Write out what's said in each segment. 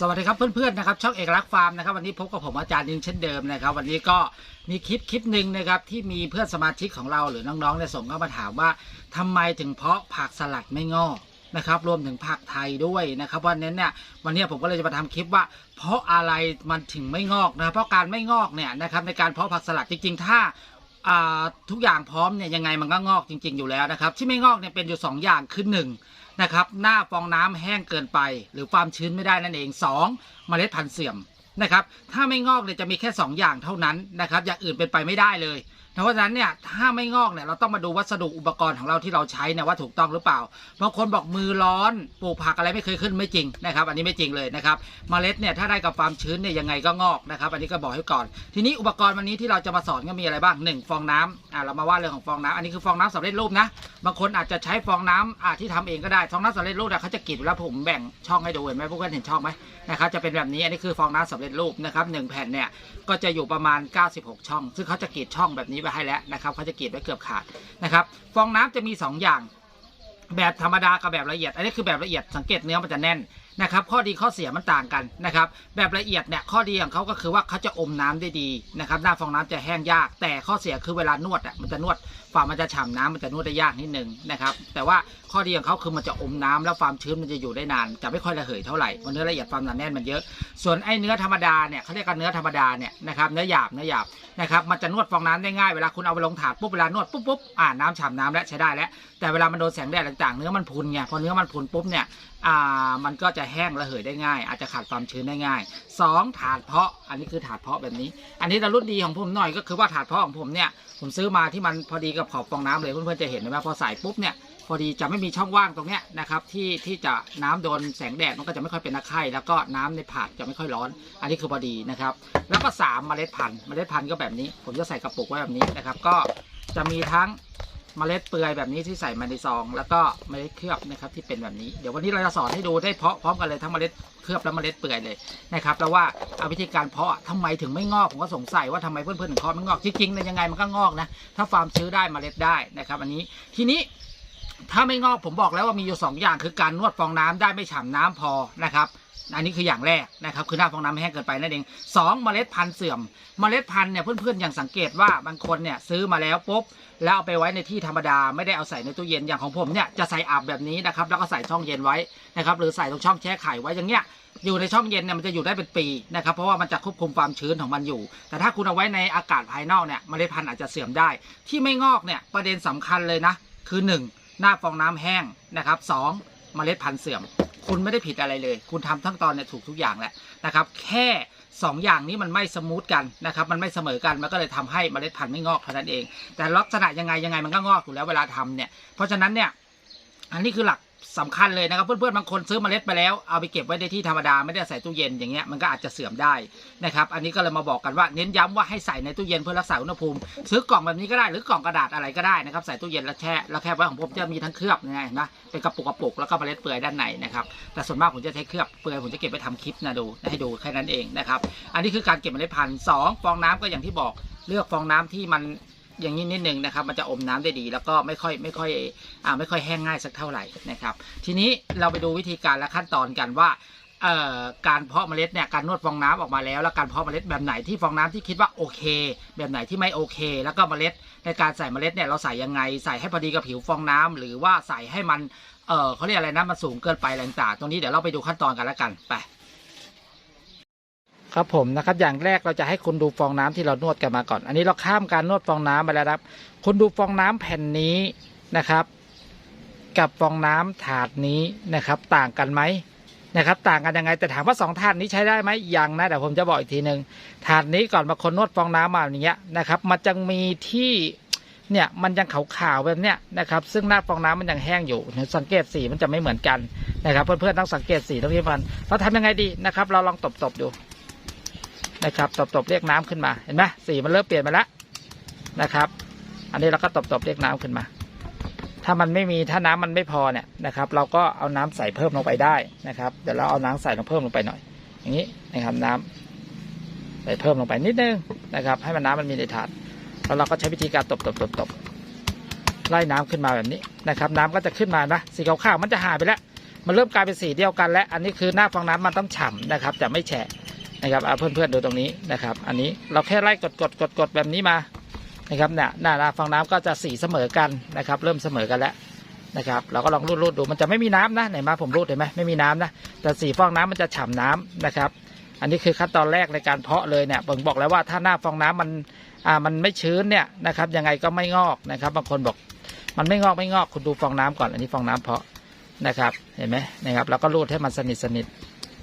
สวัสดีครับเพื่อนๆนะครับช่องเอกลักษณ์ฟาร์มนะครับวันนี้พบกับผมอาจารย์ยิงเช่นเดิมนะครับวันนี้ก็มีคลิปคลิปหนึ่งนะครับที่มีเพื่อนสมาชิกของเราหรือน้องๆเนี่ยส่งเข้ามาถามว่าทำไมถึงเพาะผักสลัดไม่งอกนะครับรวมถึงผักไทยด้วยนะครับวันนี้เนี่ยวันนี้ผมก็เลยจะมาทำคลิปว่า เพราะอะไรมันถึงไม่งอกนะเพราะการไม่งอกเนี่ยนะครับในการเพาะผักสลัดจริงๆ ถ้าทุกอย่างพร้อมเนี่ยยังไงมันก็งอกจริง ๆอยู่แล้วนะครับที่ไม่งอกเนี่ยเป็นอยู่สองอย่างคือห นะครับ หน้าฟองน้ำแห้งเกินไป หรือความชื้นไม่ได้นั่นเอง 2. เมล็ดพันธุ์เสื่อมนะครับ ถ้าไม่งอกเนี่ยจะมีแค่ 2 อย่างเท่านั้นนะครับ อย่างอื่นเป็นไปไม่ได้เลย เพราะฉะนั้นเนี่ยถ้าไม่งอกเนี่ยเราต้องมาดูวัสดุอุปกรณ์ของเราที่เราใช้เนี่ยว่าถูกต้องหรือเปล่าบางคนบอกมือร้อนปลูกผักอะไรไม่เคยขึ้นไม่จริงนะครับ อันนี้ไม่จริงเลยนะครับเมล็ดเนี่ยถ้าได้กับความชื้นเนี่ยยังไงก็งอกนะครับ อันนี้ก็บอกให้ก่อน ทีนี้อุปกรณ์วันนี้ที่เราจะมาสอนก็มีอะไรบ้างหนึ่งฟองน้ำอ่าเรามาว่าเรื่องของฟองน้ำอันนี้คือฟองน้ำสำเร็จรูปนะบางคนอาจจะใช้ฟองน้ำอ่าที่ทำเองก็ได้ฟองน้ำสำเร็จรูปเนี่ยเขาจะกรีดแล้วผมแบ่งช่องให้ดูเห็นไหมพวกเพื่อนเห็นช่องไหมนะครับจะเป็นแบบนี้อันนี้คือฟองน้ำสำเร็จรูปนะครับหนึ่งแผ่นเนี่ยก็จะอยู่ประมาณ 96 ช่อง ซึ่งเขาจะกรีดช่องแบบนี้ไว้ให้แล้วนะครับเขาจะกรีดไว้เกือบขาดนะครับฟองน้ำจะมี 2 อย่าง แบบธรรมดากับแบบละเอียด อันนี้คือแบบละเอียดสังเกตเนื้อมันจะแน่น นะครับข้อดีข้อเสียมันต่างกันนะครับแบบละเอียดเนี่ยข้อดีของเขาก็คือว่าเขาจะอมน้ำได้ดีนะครับหน้าฟองน้ำจะแห้งยาก แต่ข้อเสียคือเวลานวดอะมันจะนวดฝ่ามันจะฉ่ำน้ำมันจะนวดได้ยากนิดนึงนะครับแต่ว่าข้อดีของเขาคือมันจะอมน้ำแล้วความชื้นมันจะอยู่ได้นานจะไม่ค่อยระเหยเท่าไหร่เพราะเนื้อละเอียดความหนาแน่นมันเยอะ ส่วนไอ้เนื้อธรรมดาเนี่ยเขาเรียกกันเนื้อธรรมดาเนี่ยนะครับเนื้อหยาบเนื้อหยาบนะครับมันจะนวดฟองน้ำได้ง่ายเวลาคุณเอาไปลงถาดปุ๊บเวลานวดปุ๊บปุ๊บอ่าน้ำฉ่ำน้ำแล้วใช้ได้แล้วแต่เวลามันโดนแสงแดดต่างๆเนื้อมันพุนไงพอเนื้อมันพุนปุ๊บเนี่ยอ่ามันก็จะแห้งระเหยได้ง่าย อาจจะขาดความชื้นได้ง่ายสองถาดเพาะอันนี้คือถาดเพาะแบบนี้ อันนี้แต่รุ่นดีของผมหน่อยก็คือว่าถาดเพาะของผมเนี่ยผมซื้อมาที่มันพอดีกับขอบฟองน้ำเลยเพื่อนๆจะเห็นไหมพอใส่ปุ๊บเนี่ยพอดีจะไม่มีช่องว่างตรงเนี้ยนะครับที่ที่จะน้ำโดนแสงแดดมันก็จะไม่ค่อยเป็นตะไคร่แล้วก็น้ำในถาดจะไม่ค่อยร้อน อันนี้คือพอดีนะครับ แล้วก็สามเมล็ดพันธุ์เมล็ดพันธุ์ก็แบบนี้ ผมจะใส่กระปุกไว้แบบนี้นะครับ ก็จะมีทั้ง เมล็ดเปลือยแบบนี้ที่ใส่มาในซอง แล้วก็เมล็ดเคลือบนะครับที่เป็นแบบนี้เดี๋ยววันนี้เราจะสอนให้ดูได้เพาะพร้อมกันเลยทั้งเมล็ดเคลือบและเมล็ดเปลือยเลยนะครับแล้วว่าเอาวิธีการเพาะทำไมถึงไม่งอกผมก็สงสัยว่าทำไมเพื่อนๆถึงเพาะไม่งอกจริงๆเนี่ยยังไงมันก็งอกนะถ้าฟาร์มซื้อได้เมล็ดได้นะครับ อันนี้ทีนี้ถ้าไม่งอกผมบอกแล้วว่ามีอยู่สองอย่างคือการนวดฟองน้ำได้ไม่ฉ่ำน้ำพอนะครับอันนี้คืออย่างแรกนะครับคือหน้าฟองน้ำไม่แห้งเกินไปนั่นเองสองเมล็ดพันธุ์เสื่อม เมล็ดพันธุ์เนี่ยเพื่อนๆอย่างสังเกตว่าบางคนเนี่ยซื้อมาแล้วปุ๊บ แล้วเอาไปไว้ในที่ธรรมดาไม่ได้เอาใส่ในตู้เย็นอย่างของผมเนี่ยจะใส่อับแบบนี้นะครับแล้วก็ใส่ช่องเย็นไว้นะครับหรือใส่ตรงช่องแช่ไข่ไว้อย่างเงี้ยอยู่ในช่องเย็นเนี่ยมันจะอยู่ได้เป็นปีนะครับเพราะว่ามันจะควบคุมความชื้นของมันอยู่ แต่ถ้าคุณเอาไว้ในอากาศภายนอกเนี่ยเมล็ดพันธุ์อาจจะเสื่อมได้ ที่ไม่งอกเนี่ยประเด็นสำคัญเลยนะคือหนึ่งหน้าฟองน้ำแห้งนะครับสองเมล็ดพันธุ์เสื่อม คุณไม่ได้ผิดอะไรเลย คุณทำทั้งตอนเนี่ยถูกทุกอย่างแหละนะครับแค่ สองอย่างนี้มันไม่สมูทกันนะครับมันไม่เสมอกันมันก็เลยทำให้เมล็ดพันธุ์ไม่งอกเท่านั้นเอง แต่ลักษณะยังไงยังไงมันก็งอกอยู่แล้วเวลาทำเนี่ยเพราะฉะนั้นเนี่ยอันนี้คือหลัก สำคัญเลยนะครับเพื่อนๆบางคนซื้อเมล็ดไปแล้วเอาไปเก็บไว้ในที่ธรรมดาไม่ได้ใส่ตู้เย็นอย่างเงี้ยมันก็อาจจะเสื่อมได้นะครับอันนี้ก็เลยมาบอกกันว่าเน้นย้ำว่าให้ใส่ในตู้เย็นเพื่อรักษาอุณหภูมิ ซื้อกล่องแบบนี้ก็ได้หรือกล่องกระดาษอะไรก็ได้นะครับใส่ตู้เย็นแล้วแช่แล้วแค่ไว้ของผมจะมีทั้งเคลือบนะเห็นไหมเป็นกระปุกกระปุกแล้วก็เมล็ดเปลือยด้านในนะครับแต่ส่วนมากผมจะใช้เคลือบเปลือยผมจะเก็บไปทำคลิปนะดูให้ดูแค่นั้นเองนะครับอันนี้คือการเก็บเมล็ดพันธุ์สองฟองน้ำก็อย่างที่บอกเลือกฟองน้ำที่มัน อย่างนี้นิดนึงนะครับมันจะอมน้ำได้ดี แล้วก็ไม่ค่อยไม่ค่อยอ่าไม่ค่อยแห้งง่ายสักเท่าไหร่นะครับ ทีนี้เราไปดูวิธีการและขั้นตอนกันว่าเอ่อการเพาะเมล็ดเนี่ยการนวดฟองน้ำออกมาแล้ว แล้วการเพาะเมล็ดแบบไหนที่ฟองน้ำที่คิดว่าโอเค แบบไหนที่ไม่โอเค แล้วก็เมล็ดในการใส่เมล็ดเนี่ยเราใส่ยังไงใส่ให้พอดีกับผิวฟองน้ำหรือว่าใส่ให้มันเออเขาเรียกอะไรนะมันสูงเกินไปอะไรต่างตรงนี้เดี๋ยวเราไปดูขั้นตอนกันแล้วกันไป ครับผมนะครับอย่างแรกเราจะให้คุณดูฟองน้ำที่เรานวดกันมาก่อน อันนี้เราข้ามการนวดฟองน้ำไปแล้วครับคุณดูฟองน้ำแผ่นนี้นะครับ กับฟองน้ำถาดนี้นะครับ ต่างกันไหมนะครับ ต่างกันยังไงแต่ถามว่าสองถาดนี้ใช้ได้ไหมยังนะแต่ผมจะบอกอีกทีหนึ่งถาดนี้ก่อนมาคนนวดฟองน้ำมาอย่างเงี้ยนะครับ มันจะมีที่เนี่ยมันยังขาวๆแบบเนี้ยนะครับซึ่งหน้าฟองน้ำมันยังแห้งอยู่สังเกตสีมันจะไม่เหมือนกันนะครับ เพื่อนๆต้องสังเกตสีตรงนี้มันเราทำยังไงดีนะครับ เราลองตบๆดู นะครับตบๆเรียกน้ำขึ้นมาเห็นไหมสีมันเริ่มเปลี่ยนไปแล้วนะครับ อันนี้เราก็ตบๆเรียกน้ำขึ้นมา ถ้ามันไม่มีถ้าน้ำมันไม่พอเนี่ยนะครับ เราก็เอาน้ำใส่เพิ่มลงไปได้นะครับเดี๋ยวเราเอาน้ำใส่ลงเพิ่มลงไปหน่อย อย่างนี้นะครับน้ำใส่เพิ่มลงไปนิดนึงนะครับ ให้มันน้ำมันมีในถาดแล้วเราก็ใช้วิธีการตบตบตบตบไล่น้ำขึ้นมาแบบนี้นะครับ น้ำก็จะขึ้นมานะสีขาวๆมันจะหายไปแล้ว มันเริ่มกลายเป็นสีเดียวกันและอันนี้คือหน้าฟองน้ำมันต้องฉ่ำนะครับ จะไม่แฉะ นะครับเอาเพื่อนๆดูตรงนี้นะครับ อันนี้เราแค่ไล่กดกดกดกดแบบนี้มานะครับเนี่ยหน้าฟองน้ำก็จะสีเสมอกันนะครับ เริ่มเสมอกันแล้วนะครับ เราก็ลองรูดรูดดูมันจะไม่มีน้ำนะไหนมาผมรูดเห็นไหมไม่มีน้ำนะแต่สีฟองน้ำมันจะฉ่ำน้ำนะครับ อันนี้คือขั้นตอนแรกในการเพาะเลยเนี่ยผมบอกแล้วว่าถ้าหน้าฟองน้ำมันอ่ามันไม่ชื้นเนี่ยนะครับ ยังไงก็ไม่งอกนะครับ บางคนบอกมันไม่งอกไม่งอกคุณดูฟองน้ำก่อนอันนี้ฟองน้ำเพาะนะครับ เห็นไหมนะครับแล้วก็รูดให้มันสนิทสนิท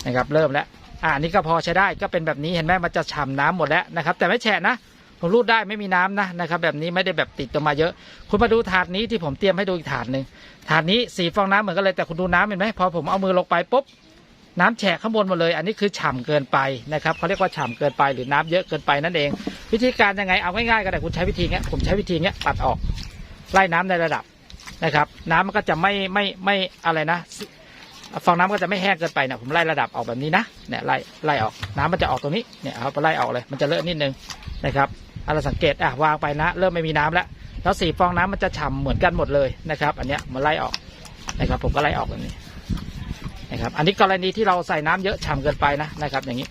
นะครับ เริ่มแล้ว อ่าอันนี้ก็พอใช้ได้ก็เป็นแบบนี้เห็นไหมมันจะฉ่ำน้ำหมดแล้วนะครับ แต่ไม่แฉะนะผมรูดได้ไม่มีน้ำนะนะครับแบบนี้ไม่ได้แบบติดตัวมาเยอะ คุณมาดูถาดนี้ที่ผมเตรียมให้ดูอีกถาดหนึ่งถาดนี้สีฟองน้ำเหมือนกันเลยแต่คุณดูน้ำเห็นไหมพอผมเอามือลงไปปุ๊บน้ำแฉะข้างบนหมดเลย อันนี้คือฉ่ำเกินไปนะครับเขาเรียกว่าฉ่ำเกินไปหรือน้ำเยอะเกินไปนั่นเอง วิธีการยังไงเอาง่ายๆก็ได้คุณใช้วิธีเนี้ยผมใช้วิธีเนี้ยตัดออกไล่น้ำในระดับนะครับ น้ำมันก็จะไม่ไม่ไม่อะไรนะ ฟองน้ำก็จะไม่แห้งเกินไปนะผมไล่ระดับออกแบบนี้นะเนี่ยไล่ไล่ออกน้ำมันจะออกตรงนี้เนี่ยเอาไปไล่ออกเลยมันจะเลอะนิดนึงนะครับเอาเราสังเกตอะวางไปนะ เริ่มไม่มีน้ำแล้วแล้วสีฟองน้ำมันจะฉ่ำเหมือนกันหมดเลยนะครับ อันเนี้ยมันไล่ออกนะครับ ผมก็ไล่ออกแบบนี้นะครับ อันนี้กรณีที่เราใส่น้ำเยอะฉ่ำเกินไปนะนะครับ อย่างนี้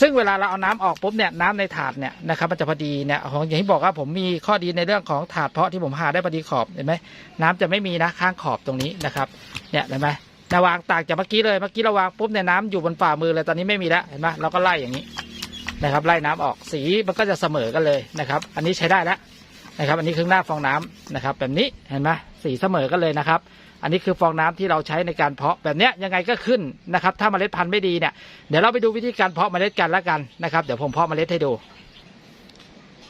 ซึ่งเวลาเราเอาน้ำออกปุ๊บเนี่ยน้ำในถาดเนี่ยนะครับ มันจะพอดีเนี่ยของอย่างที่บอกว่าผมมีข้อดีในเรื่องของถาดเพาะที่ผมหาได้พอดีขอบเห็นไหมน้ำจะไม่มีนะข้างขอบตรงนี้นะครับ เนี่ยเห็นไหม นาวางต่างจากเมื่อกี้เลยเมื่อกี้เราวางปุ๊บเนี่ยน้ำอยู่บนฝ่ามือเลยตอนนี้ไม่มีแล้วเห็นไหมเราก็ไล่อย่างนี้นะครับ ไล่น้ำออกสีมันก็จะเสมอกันเลยนะครับ อันนี้ใช้ได้แล้วนะครับ อันนี้คือหน้าฟองน้ำนะครับ แบบนี้เห็นไหมสีเสมอกันเลยนะครับ อันนี้คือฟองน้ำที่เราใช้ในการเพาะแบบนี้ยังไงก็ขึ้นนะครับ ถ้าเมล็ดพันธุ์ไม่ดีเนี่ยเดี๋ยวเราไปดูวิธีการเพาะเมล็ดกันแล้วกันนะครับเดี๋ยวผมเพาะเมล็ดให้ดู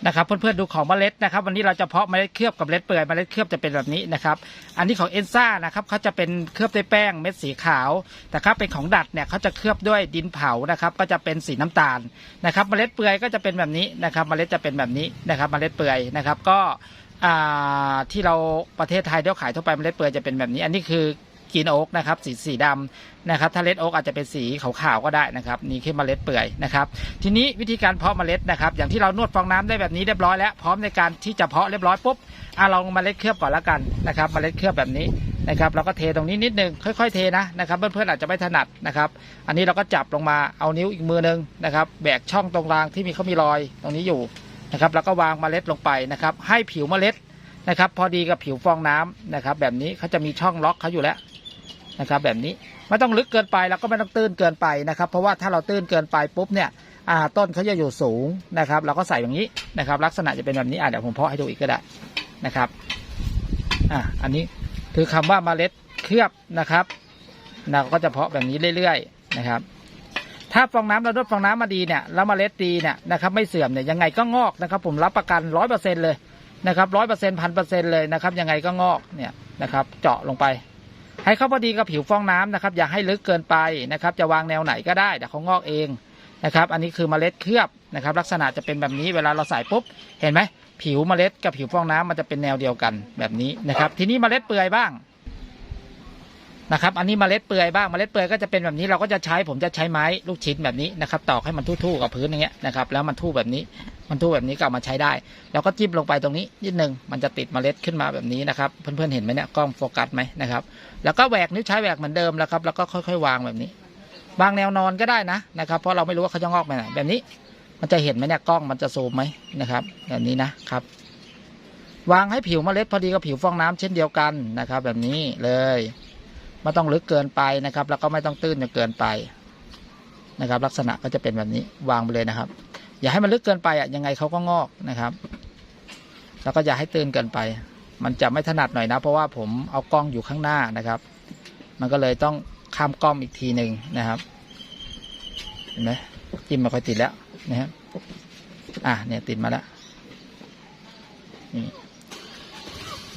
นะครับเพื่อนๆดูของเมล็ดนะครับวันนี้เราจะเพาะเมล็ดเคลือบกับเมล็ดเปื่อยเมล็ดเคลือบจะเป็นแบบนี้นะครับอันนี้ของเอนซ่านะครับเขาจะเป็นเคลือบด้วยแป้งเม็ดสีขาวแต่ถ้าเป็นของดัดเนี่ยเขาจะเคลือบด้วยดินเผานะครับก็จะเป็นสีน้ำตาลนะครับเมล็ดเปื่อยก็จะเป็นแบบนี้นะครับเมล็ดจะเป็นแบบนี้นะครับเมล็ดเปื่อยนะครับก็ที่เราประเทศไทยเดี๋ยวขายทั่วไปเมล็ดเปื่อยจะเป็นแบบนี้ อันนี้คือ กินโอ๊กนะครับสีสีดำนะครับถ้าเลดโอ๊กอาจจะเป็นสีขาวๆก็ได้นะครับนี่คือเมล็ดเปื่อยนะครับทีนี้วิธีการเพาะเมล็ดนะครับอย่างที่เรานวดฟองน้ำได้แบบนี้เรียบร้อยแล้วพร้อมในการที่จะเพาะเรียบร้อยปุ๊บอะลองเมล็ดเคลือบก่อนละกันนะครับเมล็ดเคลือบแบบนี้นะครับเราก็เทตรงนี้นิดนึงค่อยๆเทนะนะครับเพื่อนๆอาจจะไม่ถนัดนะครับ อันนี้เราก็จับลงมาเอานิ้วอีกมือนึงนะครับแบกช่องตรงกลางที่มีเขามีรอยตรงนี้อยู่นะครับแล้วก็วางเมล็ดลงไปนะครับให้ผิวเมล็ดนะครับพอดีกับผิวฟองน้ำนะครับแบบนี้เขาจะมีช่องล็อกเขาอยู่แล้ว นะครับ แบบนี้ไม่ต้องลึกเกินไปแล้วก็ไม่ต้องตื้นเกินไปนะครับ เพราะว่าถ้าเราตื้นเกินไปปุ๊บเนี่ยอ่าต้นเขาจะอยู่สูงนะครับ เราก็ใส่อย่างนี้นะครับ ลักษณะจะเป็นแบบนี้อ่าเดี๋ยวผมเพาะให้ดูอีกก็ได้นะครับอ่าอันนี้คือคำว่าเมล็ดเคลือบนะครับเราก็จะเพาะแบบนี้เรื่อยๆนะครับถ้าฟองน้ำเราลดฟองน้ำมาดีเนี่ยแล้วเมล็ดดีเนี่ยนะครับไม่เสื่อมเนี่ยยังไงก็งอกนะครับผมรับประกันร้อยเปอร์เซ็นเลยนะครับร้อยเปอร์เซ็นพันเปอร์เซ็นเลยนะครับยังไงก็งอกเนี่ยนะครับเจาะลงไป ให้เข้าพอดีกับผิวฟองน้ำนะครับ อย่าให้ลึกเกินไปนะครับ จะวางแนวไหนก็ได้แต่เขางอกเองนะครับ อันนี้คือเมล็ดเคลือบนะครับ ลักษณะจะเป็นแบบนี้เวลาเราใส่ปุ๊บเห็นไหมผิวเมล็ดกับผิวฟองน้ำมันจะเป็นแนวเดียวกันแบบนี้นะครับ ทีนี้เมล็ดเปื่อยบ้างนะครับ อันนี้เมล็ดเปื่อยบ้างเมล็ดเปื่อยก็จะเป็นแบบนี้เราก็จะใช้ผมจะใช้ไม้ลูกชิ้นแบบนี้นะครับตอกให้มันทู่ๆกับพื้นอย่างเงี้ยนะครับ แล้วมันทู่แบบนี้ มันทู่แบบนี้ก็เอามาใช้ได้ แล้วก็จิ้มลงไปตรงนี้นิดนึงมันจะติดเมล็ดขึ้นมาแบบนี้นะครับ เพื่อนๆเห็นไหมเนี่ยกล้องโฟกัสไหมนะครับ แล้วก็แหวกนิ้วใช้แหวกเหมือนเดิมแล้วครับ แล้วก็ค่อยๆ วางแบบนี้ วางแนวนอนก็ได้นะนะครับ เพราะเราไม่รู้ว่าเขาจะงอกไปไหนแบบนี้ มันจะเห็นไหมเนี่ยกล้องมันจะซูมไหมนะครับ แบบนี้นะครับ วางให้ผิวเมล็ดพอดีกับผิวฟองน้ำเช่นเดียวกันนะครับ แบบนี้เลยไม่ต้องลึกเกินไปนะครับ แล้วก็ไม่ต้องตื้นจนเกินไปนะครับ ลักษณะก็จะเป็นแบบนี้วางไปเลยนะครับ อย่าให้มันลึกเกินไปอะยังไงเขาก็งอกนะครับ แล้วก็อย่าให้ตื้นเกินไป มันจะไม่ถนัดหน่อยนะ เพราะว่าผมเอากล้องอยู่ข้างหน้านะครับ มันก็เลยต้องข้ามกล้องอีกทีหนึ่งนะครับเห็นไหมจิ้มมาค่อยติดแล้วนะครับอะเนี่ยติดมาแล้วนี่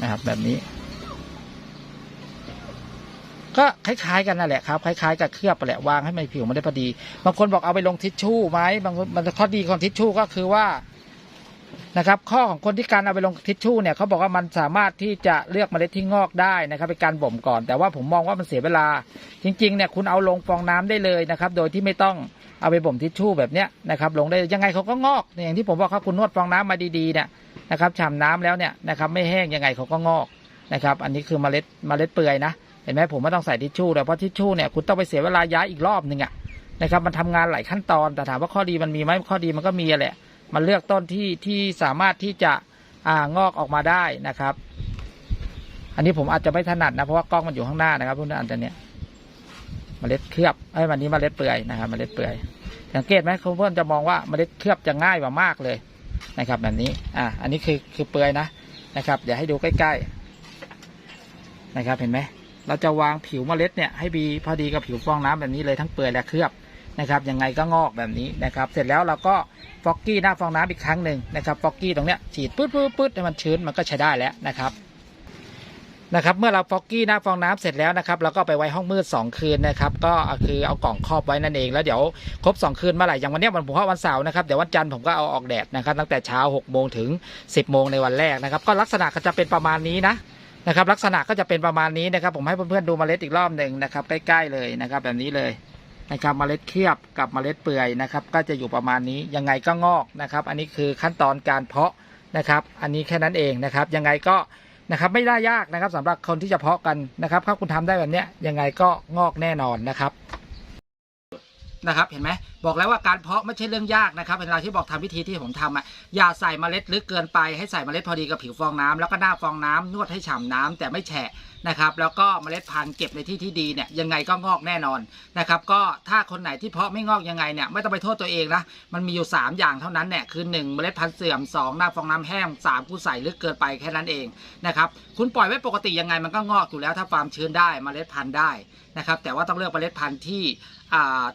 นะครับแบบนี้ ก็คล้ายๆกันนั่นแหละครับคล้ายๆกับเคลือบไปแหละวางให้มันผิวมันได้พอดี บางคนบอกเอาไปลงทิชชู่ไหมบางคนมันข้อดีของทิชชู่ก็คือว่านะครับข้อของคนที่การเอาไปลงทิชชู่เนี่ยเขาบอกว่ามันสามารถที่จะเลือกเมล็ดที่งอกได้นะครับเป็นการบ่มก่อน แต่ว่าผมมองว่ามันเสียเวลา จริงๆเนี่ยคุณเอาลงฟองน้ำได้เลยนะครับ โดยที่ไม่ต้องเอาไปบ่มทิชชู่แบบเนี้ยนะครับ ลงได้ยังไงเขาก็งอกอย่างที่ผมบอกครับคุณนวดฟองน้ำมาดีๆเนี่ยนะครับฉ่ำน้ำแล้วเนี่ยนะครับไม่แห้งยังไงเขาก็งอกนะครับ อันนี้คือเมล็ดเมล็ดเปื่อยนะ เห็นไหมผมไม่ต้องใส่ทิชชู่เลยเพราะทิชชู่เนี่ยคุณต้องไปเสียเวลาย้ายอีกรอบหนึ่งอะนะครับ มันทำงานหลายขั้นตอนแต่ถามว่าข้อดีมันมีไหมข้อดีมันก็มีแหละ มันเลือกต้นที่ที่สามารถที่จะอ่างอกออกมาได้นะครับ อันนี้ผมอาจจะไม่ถนัดนะเพราะว่ากล้องมันอยู่ข้างหน้านะครับทุกท่านแต่เนี้ยเมล็ดเคลือบไอ้วันนี้เมล็ดเปื่อยนะครับเมล็ดเปื่อยสังเกตไหมคุณเพื่อนจะมองว่าเมล็ดเคลือบจะง่ายกว่ามากเลยนะครับ แบบนี้ อ่าอันนี้คือคือเปื่อยนะนะครับ เดี๋ยวให้ดูใกล้ๆนะครับ เห็นไหม เราจะวางผิวเมล็ดเนี่ยให้มีพอดีกับผิวฟองน้ำแบบนี้เลยทั้งเปื่อยและเคลือบนะครับยังไงก็งอกแบบนี้นะครับ เสร็จแล้วเราก็ฟอกกี้หน้าฟองน้ำอีกครั้งหนึ่งนะครับฟอกกี้ตรงเนี้ยฉีดปื๊ดปื๊ดปื๊ดให้มันชื้นมันก็ใช้ได้แล้วนะครับนะครับเมื่อเราฟอกกี้หน้าฟองน้ำเสร็จแล้วนะครับเราก็ไปไว้ห้องมืด 2 คืนนะครับก็คือเอากล่องครอบไว้นั่นเองแล้วเดี๋ยวครบ 2 คืนเมื่อไหร่อย่างวันนี้วันผมว่าวันเสาร์นะครับเดี๋ยววันจันทร์ผมก็เอาออกแดดนะครับตั้งแต่เช้า6โมงถึง 10โมงในวันแรกนะครับก็ลักษณะก็จะเป็นประมาณนี้นะ นะครับ ลักษณะก็จะเป็นประมาณนี้นะครับ ผมให้เพื่อนๆดูเมล็ดอีกรอบหนึ่งนะครับ ใกล้ๆเลยนะครับ แบบนี้เลยนะครับเมล็ดเคลือบกับเมล็ดเปื่อยนะครับ ก็จะอยู่ประมาณนี้ยังไงก็งอกนะครับ อันนี้คือขั้นตอนการเพาะนะครับ อันนี้แค่นั้นเองนะครับ ยังไงก็นะครับไม่ได้ยากนะครับสำหรับคนที่จะเพาะกันนะครับถ้าคุณทำได้แบบนี้ยังไงก็งอกแน่นอนนะครับ นะครับเห็นไหมบอกแล้วว่าการเพาะไม่ใช่เรื่องยากนะครับเวลาที่บอกทำวิธีที่ผมทำอะอย่าใส่เมล็ดลึกเกินไปให้ใส่เมล็ดพอดีกับผิวฟองน้ำแล้วก็หน้าฟองน้ำนวดให้ฉ่ำน้ำแต่ไม่แฉะนะครับแล้วก็เมล็ดพันธุ์เก็บในที่ที่ดีเนี่ยยังไงก็งอกแน่นอนนะครับก็ถ้าคนไหนที่เพาะไม่งอกยังไงเนี่ยไม่ต้องไปโทษตัวเองนะมันมีอยู่ 3 อย่างเท่านั้นเนี่ยคือ1เมล็ดพันธุ์เสื่อม 2 หน้าฟองน้ำแห้ง3กูใส่ลึกเกินไปแค่นั้นเองนะครับคุณปล่อยไว้ปกติยังไงมันก็งอกอยู่แล้วถ้าฟาร์มชื้นได้เมล็ดพันธุ์ได้นะครับแต่ว่าต้องเลือกเมล็ดพันธุ์ที่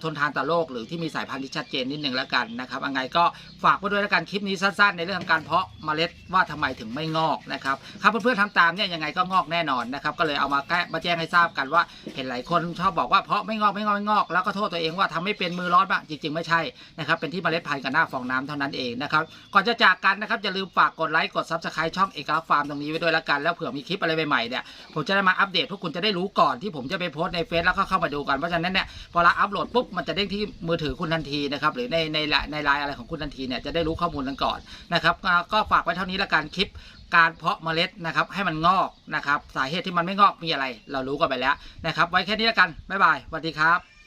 ทนทานต่อโรคหรือที่มีสายพันธุ์ที่ชัดเจนนิดนึงแล้วกันนะครับยังไงก็ฝากไว้ด้วยแล้วกันคลิปนี้สั้นๆ ในเรื่องของการเพาะเมล็ดว่าทำไมถึงไม่งอกนะครับครับเพื่อนๆทำตามเนี่ยยังไงก็งอกแน่นอนนะครับก็เลยเอามาแก้มาแจ้งให้ทราบกันว่า เห็นหลายคนชอบบอกว่าเพาะไม่งอกไม่งอกไม่งอก แล้วก็โทษตัวเองว่าทำไม่เป็นมือร้อนบ้างจริง ๆ ไม่ใช่นะครับเป็นที่เมล็ดพันธุ์กับหน้าฟองน้ำเท่านั้นเองนะครับก่อนจะจากกันนะครับอย่าลืมฝากกดไลค์กดซับสไครต์ช่องเอกลักษณ์ฟาร์มตรงนี้ไว้ด้วยแล้วกันแล้วเผื่อมีคลิปอะไรใหม่ๆเนี่ยผมจะได้มาอัปเดตพวกคุณจะได้รู้ก่อนที่ผมจะไปโพสในเฟซแล้วก็เข้ามาดูกันเพราะฉะนั้นเนี่ยพอเราอัปโหลดปุ๊บมันจะเด้งที่มือถือคุณทันทีนะครับหรือในในในไลน์อะไรของคุณทันทีเนี่ยจะได้รู้ข้อมูลกันก่อนนะครับก็ฝากไว้เท่านี้ละกันคลิปการเพาะเมล็ดนะครับให้มันงอกนะครับสาเหตุที่มันไม่งอกมีอะไร เรารู้กันไปแล้วนะครับไว้แค่นี้ละกันบ๊ายบายสวัสดีครับ